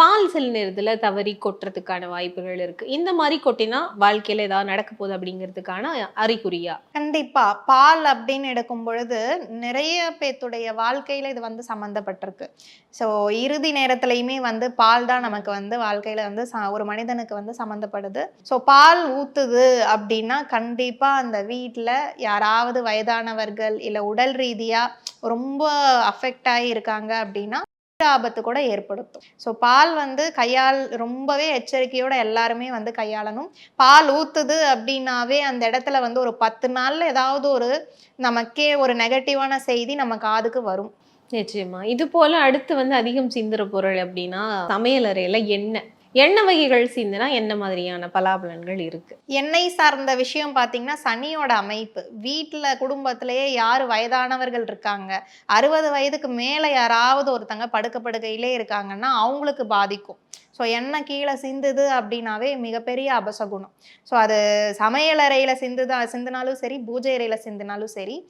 பால் சில நேரத்தில் தவறி கொட்டுறதுக்கான வாய்ப்புகள் இருக்கு. இந்த மாதிரி கொட்டினா வாழ்க்கையில் ஏதாவது நடக்க போகுது அப்படிங்கிறதுக்கான அறிகுறியா? கண்டிப்பா. பால் அப்படின்னு எடுக்கும் பொழுது நிறைய பேத்துடைய வாழ்க்கையில இது வந்து சம்மந்தப்பட்டிருக்கு ஸோ இறுதி நேரத்துலையுமே வந்து பால் தான் நமக்கு வந்து வாழ்க்கையில வந்து ஒரு மனிதனுக்கு வந்து சம்மந்தப்படுது ஸோ பால் ஊத்துது அப்படின்னா கண்டிப்பா அந்த வீட்டில் யாராவது வயதானவர்கள் இல்லை உடல் ரீதியா ரொம்ப அஃபெக்ட் ஆகி இருக்காங்க அப்படின்னா ஆபத்து கூட ஏற்படுத்தும். ஸோ பால் வந்து கையால் ரொம்பவே எச்சரிக்கையோட எல்லாருமே வந்து கையாளணும். பால் ஊத்துது அப்படின்னாவே அந்த இடத்துல வந்து ஒரு பத்து நாள்ல ஏதாவது ஒரு நமக்கே ஒரு நெகட்டிவான செய்தி நம்ம காதுக்கு வரும். நிச்சயமா. இது போல அடுத்து வந்து அதிகம் சிந்துற பொருள் அப்படின்னா சமையல் அறையில எண்ணெய். எண்ணெய் வகைகள் சேர்ந்துனா என்ன மாதிரியான பலாபலன்கள் இருக்கு? எண்ணெய் சார்ந்த விஷயம் பார்த்தீங்கன்னா சனியோட அமைப்பு. வீட்டில் குடும்பத்திலேயே யார் வயதானவர்கள் இருக்காங்க அறுபது வயதுக்கு மேலே யாராவது ஒருத்தங்க படுக்க படுக்கையிலே இருக்காங்கன்னா அவங்களுக்கு பாதிக்கும். ஸோ எண்ணெய் கீழே சிந்துது அப்படின்னாவே மிகப்பெரிய அபசகுணம். ஸோ அது சமையலறையில் சிந்துதா சிந்தினாலும் சரி பூஜை அறையில் சிந்தினாலும் சரி